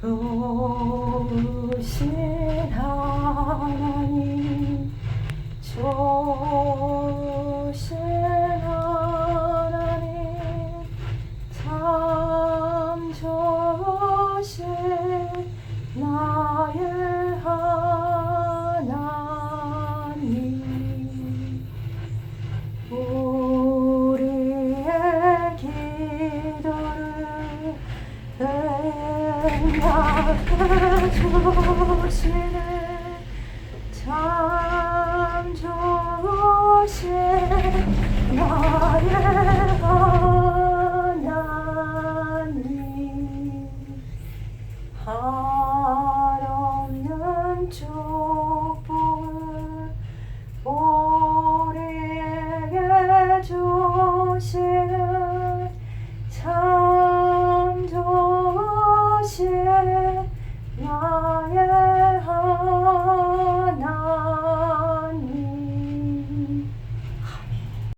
좋으신 하나님 좋으신 하나님 참 좋으신 나의 생각해 주시네 참 좋으신 나의 하나님. 한없는 축복을 우리에게 주신